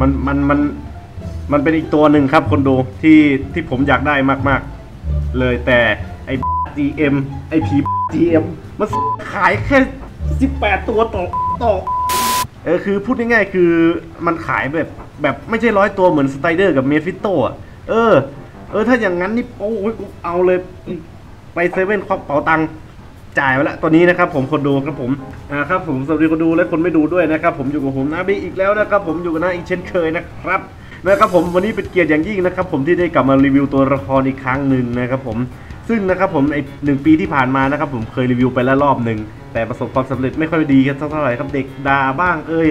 มันมันมันมันเป็นอีกตัวหนึ่งครับคนดูที่ที่ผมอยากได้มากๆ เลยแต่ไอ้ GM ไอ้ผี GM มันขายแค่ 18 ตัวต่อต่อเออคือพูดง่ายๆคือมันขายแบบแบบไม่ใช่ร้อยตัวเหมือนสไตเดอร์กับเมฟิโตอะเออ เออถ้าอย่างนั้นนี่โอ้ยกูเอาเลย ไปเซเว่นควักเป๋าตังค์ จ่ายไปละตัวนี้นะครับผมคนดูครับผมอ่าครับผมสวัสดีคนดูและคนไม่ดูด้วยนะครับผมอยู่กับผมนาบีอีกแล้วนะครับผมอยู่กับน้าอีกเช่นเคยนะครับนะครับผมวันนี้เป็นเกียรติอย่างยิ่งนะครับผมที่ได้กลับมารีวิวตัวละครอีกครั้งหนึ่งนะครับผมซึ่งนะครับผมไอหนึ่งปีที่ผ่านมานะครับผมเคยรีวิวไปแล้วรอบหนึ่งแต่ประสบความสำเร็จไม่ค่อยดีกันเท่าไหร่ครับเด็กด่าบ้างเอ้ย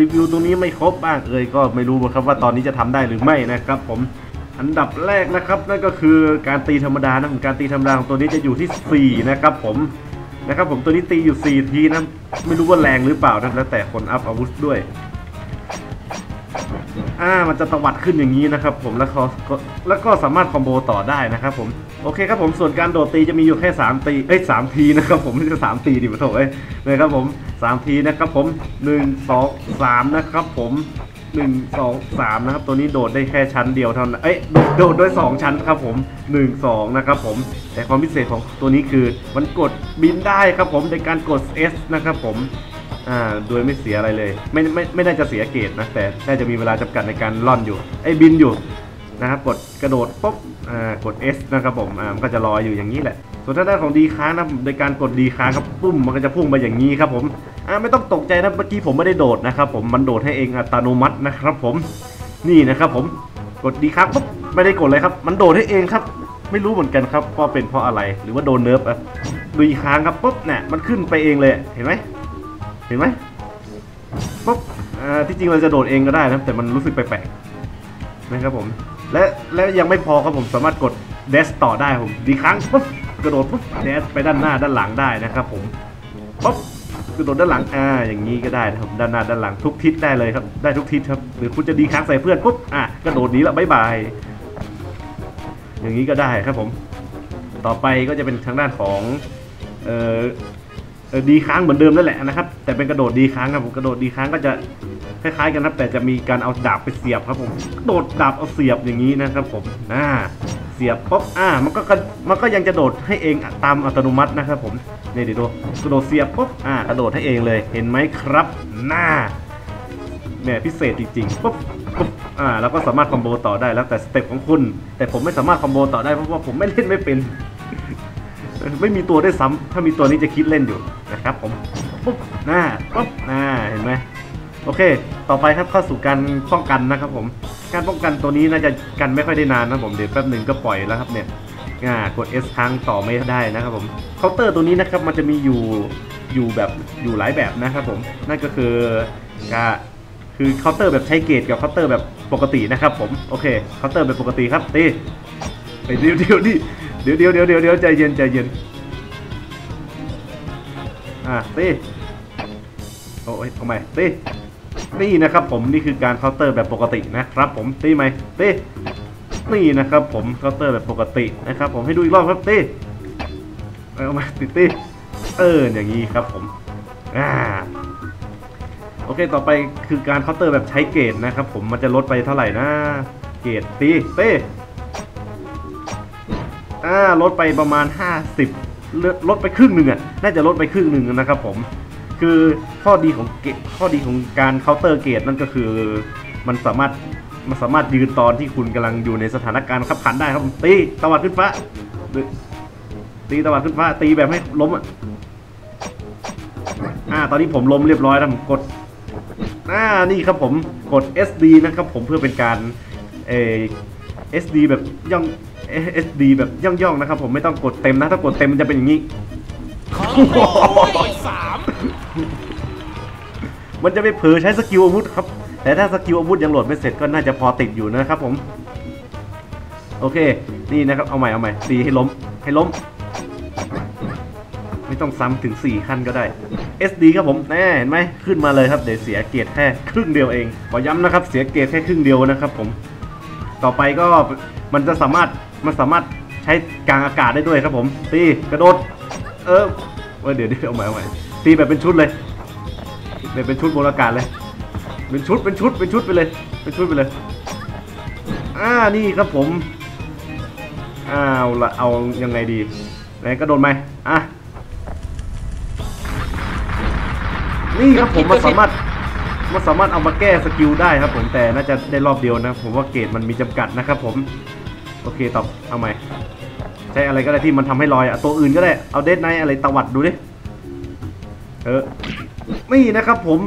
รีวิวตรงนี้ไม่ครบบ้างเอ้ยก็ไม่รู้ครับว่าตอนนี้จะทำได้หรือไม่นะครับผม อันดับแรกนะครับนั่นก็คือการตีธรรมดานะการตีธรรมดาของตัวนี้จะอยู่ที่ 4 นะครับผมนะครับผมตัวนี้ตีอยู่ 4 ทีนะไม่รู้ว่าแรงหรือเปล่านะแล้วแต่คนอัพอาวุธด้วยอ่ามันจะตวัดขึ้นอย่างนี้นะครับผมแล้วก็แล้วก็สามารถคอมโบต่อได้นะครับผมโอเคครับผมส่วนการโดดตีจะมีอยู่แค่ 3 ตีเอ้ยสามทีนะครับผมไม่ใช่สามตีดิปะโถเอ้ยนะครับผมสามทีนะครับผมหนึ่งสองสามนะครับผม หนึ่งสองสามนะครับ ตัวนี้โดดได้แค่ชั้นเดียวเท่านั้น เอ้ยโดดด้วยสองชั้นครับผมหนึ่งสองนะครับผม แต่ความพิเศษของตัวนี้คือมันกดบินได้ครับผมในการกด S นะครับผมอ่าโดยไม่เสียอะไรเลย ไม่ไม่ไม่น่าจะเสียเกรดนะ แต่น่าจะมีเวลาจำกัดในการล่อนอยู่ไอ้บินอยู่นะครับกดกระโดดปุ๊บอ่ากด S นะครับผมอ่ามันก็จะลอยอยู่อย่างนี้แหละ ส่วนทางด้านของดีค้างนะโดยการกดดีค้างครับปุ้มมันก็จะพุ่งมาอย่างนี้ครับผม อ่าไม่ต้องตกใจนะเมื่อกี้ผมไม่ได้โดดนะครับผมมันโดดให้เองอัตโนมัตินะครับผมนี่นะครับผมกดดีค้างปุ๊บไม่ได้กดเลยครับ มันโดดให้เองครับ ไม่รู้เหมือนกันครับว่าเป็นเพราะอะไรหรือว่าโดนเนิร์ฟอะดีค้างครับปุ๊บเนี่ยมันขึ้นไปเองเลยเห็นไหมเห็นไหมปุ๊บอ่าที่จริงเราจะโดดเองก็ได้นะแต่มันรู้สึกแปลกๆนะครับผม และและยังไม่พอครับผมสามารถกดเดสต่อได้ผมดีครั้งปุ๊บกระโดดปุ๊บเดสไปด้านหน้าด้านหลังได้นะครับผมปุ๊บ กระโดดด้านหลังอ่าอย่างนี้ก็ได้นะครับด้านหน้าด้านหลังทุกทิศได้เลยครับได้ทุกทิศครับหรือคุณจะดีครั้งใส่เพื่อนปุ๊บอะกระโดดหนี้ล้วบายบายอย่างนี้ก็ได้ครับผม ต่อไปก็จะเป็นทางด้านของเอ่อดีค้างเหมือนเดิมนั่นแหละนะครับ แต่เป็นกระโดดดีค้างครับผมกระโดดดีค้างก็จะคล้ายๆกันนะแต่จะมีการเอาดาบไปเสียบครับผมกระโดดดาบเอาเสียบอย่างนี้นะครับผมอ่า สียบปุ๊บอ่ามันก็มันก็ยังจะโดดให้เองตามอัตโนมัตินะครับผมนี่เดี๋ยวดูกระโดดเสียบปุ๊บอ่ากระโดดให้เองเลยเห็นไหมครับหน้าเนี่ยพิเศษจริงๆปุ๊บปุ๊บอ่าแล้วก็สามารถคอมโบต่อได้แล้วแต่สเต็ปของคุณ แต่ผมไม่สามารถคอมโบต่อได้เพราะว่าผมไม่เล่นไม่เป็น ไม่มีตัวได้ซ้ำถ้ามีตัวนี้จะคิดเล่นอยู่นะครับผมปุ๊บหน้าปุ๊บหน้าเห็นไหม โอเค ต่อไปครับเข้าสู่การป้องกันนะครับผม การป้องกันตัวนี้น่าจะกันไม่ค่อยได้นานนะผมเดี๋ยวแป๊บหนึ่งก็ปล่อยแล้วครับเนี่ยอ่ากด S ครั้งต่อไม่ได้นะครับผม เคาน์เตอร์ตัวนี้นะครับมันจะมีอยู่อยู่แบบอยู่หลายแบบนะครับผม นั่นก็คือการคือเคาน์เตอร์แบบใช้เกรดกับเคาน์เตอร์แบบปกตินะครับผม โอเค เคาน์เตอร์แบบปกติครับตีไปเดี๋ยวเดี๋ยวดิเดี๋ยวเดี๋ยวเดี๋ยวเดี๋ยวเดี๋ยวใจเย็นใจเย็น อะตีโอ้ยทำไมตี นี่นะครับผมนี่คือการเคาน์เตอร์แบบปกตินะครับผมตีไหมตีนี่นะครับผมเคาน์เตอร์แบบปกตินะครับผมให้ดูอีกรอบครับตีเอามาติดตีเอออย่างนี้ครับผมอ่าโอเคต่อไปคือการเคาน์เตอร์แบบใช้เกรดนะครับผมมันจะลดไปเท่าไหร่นะ เกรดตีตีอ่าลดไปประมาณ 50ลดลดไปครึ่งหนึ่งอะน่าจะลดไปครึ่งหนึ่งนะครับผม คือข้อดีของเกตข้อดีของการเคาน์เตอร์เกตนั่นก็คือมันสามารถมันสามารถยืนตอนที่คุณกำลังอยู่ในสถานการณ์ขับขันได้ครับตีตวัดขึ้นฟ้าตีตวัดขึ้นฟ้า ตีแบบให้ล้มอะอ่าตอนนี้ผมล้มเรียบร้อยแล้วผมกดอ่านี่ครับผมกด SD นะครับผมเพื่อเป็นการเอ SD แบบย่อง SD แบบย่องย่องๆนะครับผมไม่ต้องกดเต็มนะถ้ากดเต็มมันจะเป็นอย่างนี้สาม มันจะไปเผลอใช้สกิลอาวุธครับ แต่ถ้าสกิลอาวุธยังโหลดไม่เสร็จก็น่าจะพอติดอยู่นะครับผม โอเค นี่นะครับ เอาใหม่เอาใหม่ตีให้ล้ม ให้ล้ม ไม่ต้องซ้ำถึง 4 ขั้นก็ได้ SD ครับผมแน่เห็นไหมขึ้นมาเลยครับ เดี๋ยวเสียเกียรติแค่ครึ่งเดียวเอง ขอย้ำนะครับ เสียเกียรติแค่ครึ่งเดียวนะครับ ผม ต่อไปก็มันจะสามารถ มันสามารถใช้กลางอากาศได้ด้วยครับผม ตี กระโดด เออว่าเดี๋ยวเดี๋ยวเอาใหม่เอาใหม่ตีแบบเป็นชุดเลย แบบเป็นชุดบนอากาศเลย เป็นชุดเป็นชุดเป็นชุดไปเลย เป็นชุดไปเลย อ่านี่ครับผมอ้าวละเอายังไงดีไหนกระโดดไหมอะนี่ครับผมมันสามารถมันสามารถเอามาแก้สกิลได้ครับ ผมแต่น่าจะได้รอบเดียวนะ ผมว่าเกรดมันมีจำกัดนะครับ ผม โอเคตอบเอาใหมใช้อะไรก็ได้ที่มันทำให้ลอยอะตัวอื่นก็ได้เอาเดดไนอะไรตวัดดูดิเออ นี่นะครับผม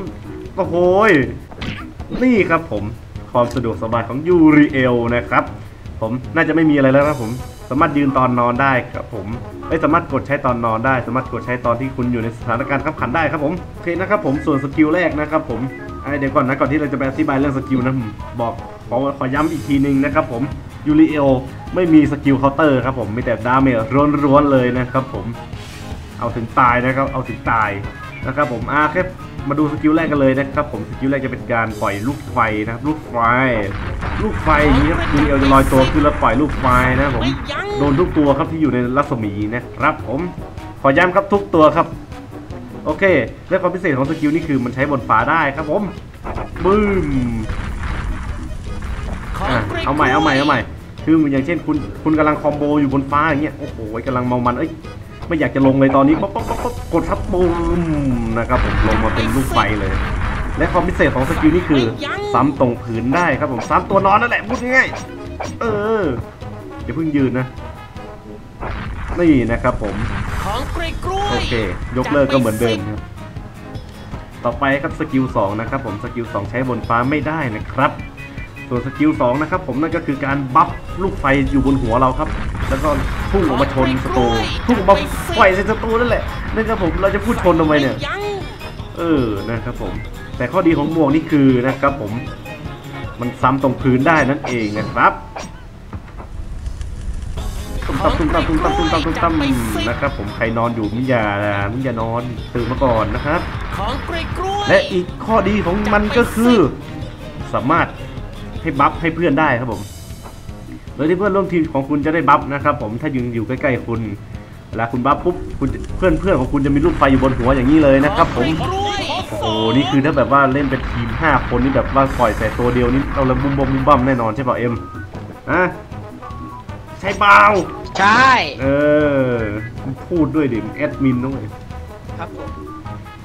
โอ้โหยนี่ครับผม ความสะดวกสบายของยูริเอลนะครับ ผมน่าจะไม่มีอะไรแล้วครับผม สามารถยืนตอนนอนได้ครับผมเอ้สามารถกดใช้ตอนนอนได้ สามารถกดใช้ตอนที่คุณอยู่ในสถานการณ์ขับขันได้ครับผมโอเคนะครับผมส่วนสกิลแรกนะครับผมไอเดี๋ยวก่อนนะก่อนที่เราจะไปอธิบายเรื่องสกิลนะผมบอกขอขอย้ำอีกทีนึงนะครับผมยูริเอลไม่มีสกิลเคาน์เตอร์ครับผมมีแต่ดาเมจร้วนๆเลยนะครับผมเอาถึงตายนะครับเอาถึงตาย นะครับผมอ่าแค่มาดูสกิลแรกกันเลยนะครับผมสกิลแรกจะเป็นการปล่อยลูกไฟนะครับลูกไฟ ลูกไฟอย่างนี้ครับยูริเอลจะลอยตัวขึ้นแล้วปล่อยลูกไฟนะครับผมโดนทุกตัวครับที่อยู่ในรัศมีนะครับผมขอย้ำครับทุกตัวครับ โอเค และความพิเศษของสกิลนี่คือมันใช้บนฟ้าได้ครับผมบึ้มอะเอาใหม่เอาใหม่เอาใหม่คืออย่างเช่นคุณคุณกำลังคอมโบอยู่บนฟ้าอย่างเงี้ยโอ้โหกำลังเมามันเอ้ย ไม่อยากจะลงเลยตอนนี้ป๊อปป๊อปป๊อปป๊อปกดทับบูมนะครับผมลงมาเป็นลูกไฟเลย และความพิเศษของสกิลนี่คือ ซ้ำตรงพื้นได้ครับผมซ้ำตัวนอนนั่นแหละพูดง่ายๆเออเดี๋ยวเพิ่งยืนนะนี่นะครับผมของกล้วยกล้วยโอเค ยกเลิกก็เหมือนเดิมครับต่อไปครับสกิล2นะครับผมสกิล2ใช้บนฟ้าไม่ได้นะครับ ส่วนสกิล2นะครับผมนั่นก็คือการบัฟลูกไฟอยู่บนหัวเราครับ แล้วก็พุ่งออกมาชนศัตรูพุ่งออกมาปล่อยใส่ศัตรูนั่นแหละนั่นครับผมเราจะพูดชนทำไมเนี่ยยังเออนะครับผม แต่ข้อดีของหมวกนี่คือนะครับผม มันซ้ำตรงพื้นได้นั่นเองนะครับตุ้มตั้มตุ้มตั้มตุ้มตั้มตุ้มตั้มตุ้มตั้มนะครับผมใครนอนอยู่มิอย่ามิอย่านอนตื่นมาก่อนนะครับของกล้วยกล้วยและอีกข้อดีของมันก็คือ สามารถ ให้บัฟให้เพื่อนได้ครับผมโดยที่เพื่อนร่วมทีมของคุณจะได้บัฟนะครับ ผมถ้ายืนอยู่ใกล้ๆคุณเวลาคุณบัฟปุ๊บคุณเพื่อนเพื่อนๆของคุณจะมีลูกไฟอยู่บนหัวอย่างนี้เลยนะครับผมของกล้วยโอ้โหนี่คือถ้าแบบว่าเล่นเป็นทีม 5 คนนี่แบบว่าปล่อยใส่ตัวเดียวนี่เราละบุ้มบอมบุ้มบัมแน่นอนใช่เปล่าเอ็มอะใช่เปล่าใช่ เออพูดด้วยดิแอดมินด้วยครับผม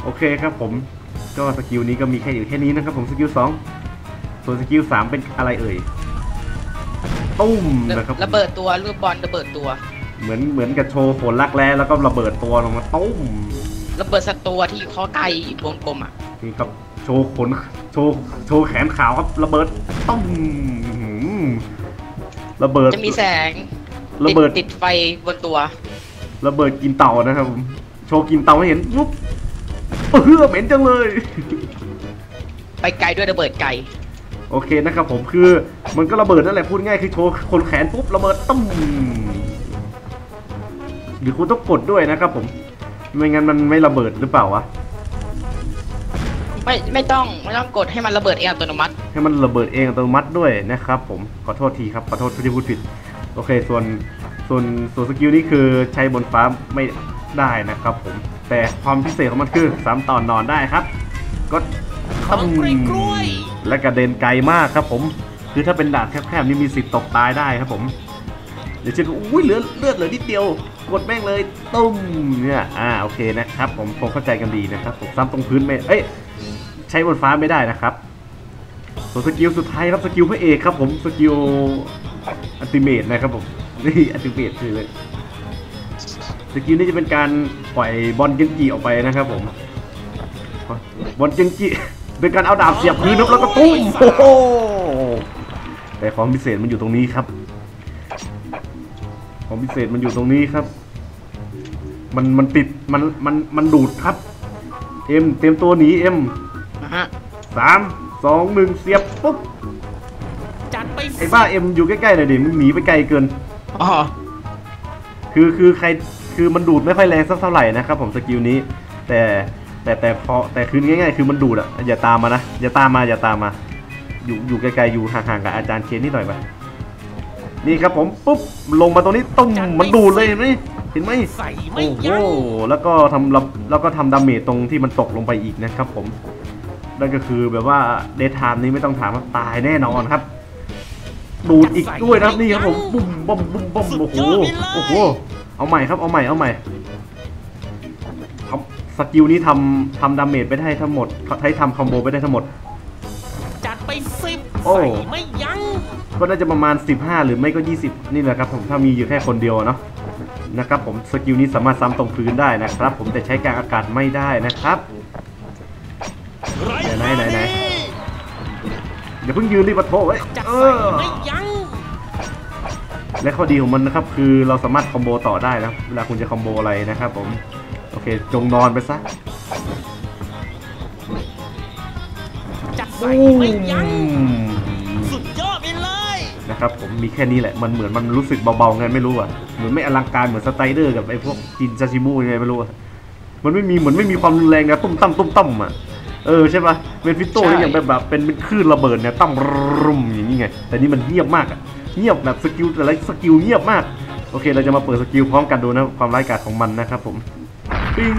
โอเคครับผมก็สกิลนี้ก็มีแค่อยู่แค่นี้นะครับผมสกิลสอง ส่วนสกิลสามเป็นอะไรเอ่ยตุ้มนะครับผมระเบิดตัวลูกบอลระเบิดตัว เหมือนเหมือนกับโชว์ฝนลักแร้แล้วก็ระเบิดตัวลงมาตุ้มระเบิดสัตว์ตัวที่อยู่ข้อไกลวงกลมอะนี่ครับโชว์ขนโชว์โชว์แขนขาวครับระเบิดตุ้มอื้อหือระเบิดจะมีแสงระเบิดติติดไฟบนตัว ระเบิดกินเต่านะครับผมโชว์กินเต่าให้เห็นปุ๊บเออเหม็นจังเลย ไปไกลด้วยระเบิดไกล โอเคนะครับผมคือมันก็ระเบิดนั่นแหละพูดง่ายคือโชว์คนแขนปุ๊บระเบิดตุ้มหรือคุณต้องกดด้วยนะครับผม ไม่งั้นมันไม่ระเบิดหรือเปล่าวะไม่ไม่ต้องไม่ต้องกดให้มันระเบิดเองอัตโนมัติ ให้มันระเบิดเองอัตโนมัติด้วยนะครับ ผมขอโทษทีครับขอโทษที่พูดผิดโอเคส่วนส่วนส่วนสกิลนี้คือใช้บนฟ้าไม่ได้นะครับผมแต่ความพิเศษของมันคือสามตอนนอนได้ครับ ก็ของกล้วยกล้วย และกระเด็นไกลมากครับผม คือถ้าเป็นด่านแคบๆนี่มีสิทธิ์ตกตายได้ครับผมเดี๋ยวเช่นอุ้ยเหลือเลือดเหลือนิดเดียวกดแม่งเลยตุ้มเนี่ยอ่าโอเคนะครับ ผมคงเข้าใจกันดีนะครับผมซ้ำตรงพื้นไม่เอ้ยใช้บนฟ้าไม่ได้นะครับส่วนสกิลสุดท้ายครับสกิลพระเอกครับ ผมสกิลอัติเมทนะครับผมนี่อัติเมทคือเลยสกิลนี้จะเป็นการปล่อยบอลเกนจิออกไปนะครับผมบอลเกนจิ เป็นการเอาดาบเสียบพื้นแล้วก็ตุ้มโอ้โหแต่ของพิเศษมันอยู่ตรงนี้ครับของพิเศษมันอยู่ตรงนี้ครับ มันมันติดมันมันมันดูดครับ เอ็มเตรียมตัวหนีเอ็มนะฮะสามสองหนึ่งเสียบปุ๊บจัดไปไอ้บ้าเอ็มอยู่ใกล้ๆหน่อยดิมึงหนีไปไกลเกินอ๋อคือคือใครคือมันดูดไม่ค่อยแรงสักเท่าไหร่นะครับผมสกิลนี้ แต่ แต่แต่พอแต่คือง่ายๆ คือมันดูดอะอย่าตามมานะ อย่าตามมาอย่าตามมา อยู่อยู่ไกลๆอยู่ห่างๆกับอาจารย์เคนนิดหน่อยไปนี่ครับผมปุ๊บลงมาตรงนี้ตุ้มมันดูดเลยเห็นไหมเห็นไหมใส่ไม่โอ้โหยั้งแล้วก็ทำรับแล้วก็ทำดาเมจตรงที่มันตกลงไปอีกนะครับผมนั่นก็คือแบบว่าเดทไทม์นี้ไม่ต้องถามว่าตายแน่นอนครับ ดูดอีกด้วยนะครับนี่ครับผมบุ้มบุ้มบุ้มบุ้มโอ้โหโอ้โหเอาใหม่ครับเอาใหม่เอาใหม่ครับ สกิลนี้ทำทำดาเมจไปได้ทั้งหมดใช้ทำคอมโบไปได้ทั้งหมด จัดไปสิบโอ้ใส่ไม่ยั้งก็น่าจะประมาณ 15 หรือไม่ก็ 20 นี่แหละครับผมถ้ามีอยู่แค่คนเดียวเนาะนะครับผมสกิลนี้สามารถซ้ำตรงพื้นได้นะครับ ผมแต่ใช้กลางอากาศไม่ได้นะครับไหนไหนไหนอย่าเพิ่งยืนรีบมาโทษไว้ยจัดเอใส่อไม่ยั้งและข้อดีของมันนะครับคือเราสามารถคอมโบต่อได้นะเวลาคุณจะคอมโบอะไรนะครับผมโอ เค จงนอนไปซะจัดใส่ไม่ยั้งอืมสุดยอดไปเลยนะครับผมมีแค่นี้แหละมันเหมือนมันรู้สึกเบาๆไงไม่รู้อะเหมือนไม่อลังการเหมือนสไตรเดอร์กับไอ้พวกจินซาชิมุยังไงไม่รู้อะมันไม่มีเหมือนไม่มีความรุนแรงนะตุ้มตั้มตุ้มตั้มอะเออใช่ปะเวนฟิโต้นี่อย่างแบบแบบเป็นเป็นคลื่นระเบิดเนี่ยตั้มรุมอย่างนี้ไง แต่นี่มันเงียบมากอะเงียบแบบสกิลแต่ละสกิลเงียบมาก โอเค เราจะมาเปิดสกิลพร้อมกันดูนะความร้ายกาจของมันนะครับผม ปิ้ง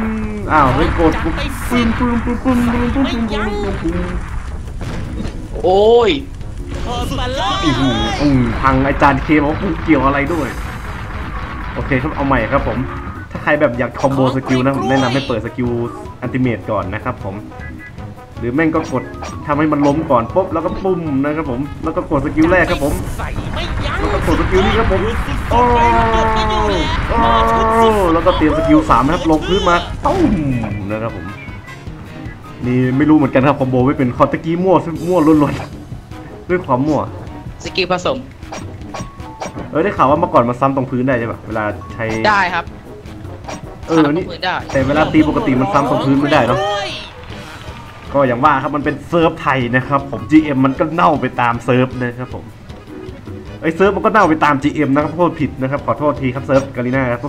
อ้าวเฮ้ยกดปุ๊บปึ้มปึ้มปึ้มปึ้มปึ้มปึ้มปึ้มปึ้มปึ้มปึ้มโอ้ยเออสุดยอดไปอื้อเลหือยอืมทางอาจารย์เคบอกว่ากูเกี่ยวอะไรด้วย โอเคครับเอาใหม่ครับผม ถ้าใครแบบอยากคอมโบสกิลนะผมแนะนำให้เปิดสกิลอันติเมตก่อนนะครับผม หรือแม่งก็กดทำให้มันล้มก่อนปุ๊บแล้วก็ปุ่มนะครับผม แล้วก็กดสกิลแรกครับผม ใส่ไม่ยั้งแล้วก็กดสกิลนี้ครับผมโอ้โอ้โอ้แล้วก็เตรียมสกิลสามนะครับลงพื้นมาตุ้มนะครับผมนี่ไม่รู้เหมือนกันครับคอมโบไม่เป็นคอตะกี้มั่วมั่วล้วนๆด้วยความมั่วสกิลผสมเออได้ข่าวว่าเมื่อก่อนมาซ้ำตรงพื้นได้ใช่ปะเวลาใช้ได้ครับเออนี่ทำพื้นได้แต่เวลาตีปกติมันซ้ำตรงพื้นไม่ได้เนาะก็อย่างว่าครับมันเป็นเซิร์ฟไทยนะครับผม GM มันก็เน่าไปตามเซิร์ฟนะครับผม ไอเซิร์ฟมันก็เน่าไปตาม GM นะครับโทษผิดนะครับขอโทษทีครับเซิร์ฟกาลิน่าครับ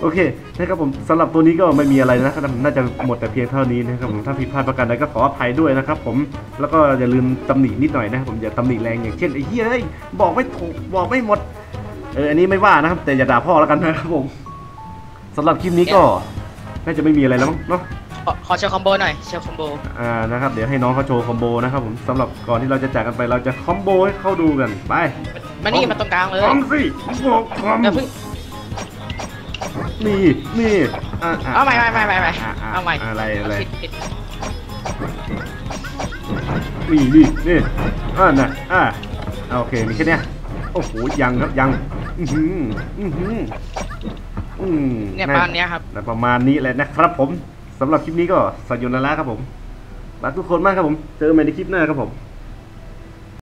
โอเคนะครับผมสำหรับตัวนี้ก็ไม่มีอะไรนะครับน่าจะหมดแต่เพียงเท่านี้นะครับผมถ้าผิดพลาดประการใดก็ขออภัยด้วยนะครับผมแล้วก็อย่าลืมตำหนินิดหน่อยนะครับผมอย่าตำหนิแรงอย่างเช่นไอ้เหี้ยเอ้ยบอกไม่ถูกบอกไม่หมดเอออันนี้ไม่ว่านะครับ แต่อย่าด่าพ่อแล้วกันนะครับผมสำหรับคลิปนี้ก็น่าจะไม่มีอะไรแล้วมั้งเนาะขอขอโชว์คอมโบหน่อยโชว์คอมโบอ่านะครับเดี๋ยวให้น้องเขาโชว์คอมโบนะครับผมสำหรับก่อนที่เราจะจากกันไปเราจะคอมโบให้เขาดูกันไป มานี่มาตรงกลางเลยคอมสิบอกคอมเดี๋ยวเพิ่งนี่นี่อะะเอาใหม่ใหม่ใหม่ใหม่ใหม่ะะเอาใหม่อะไรอะไรผิดผิดนี่นี่นี่อ่าน่ะอ่าอ่าโอเคมีแค่เนี้ยโอ้โหยังครับยัง อือหืออือหืออืมเนี่ยประมาณเนี้ยครับและประมาณนี้แหละนะครับผมสำหรับคลิปนี้ก็สยุนละละครับผมรักทุกคนมากครับผม เจอกันใหม่ในคลิปหน้าครับผม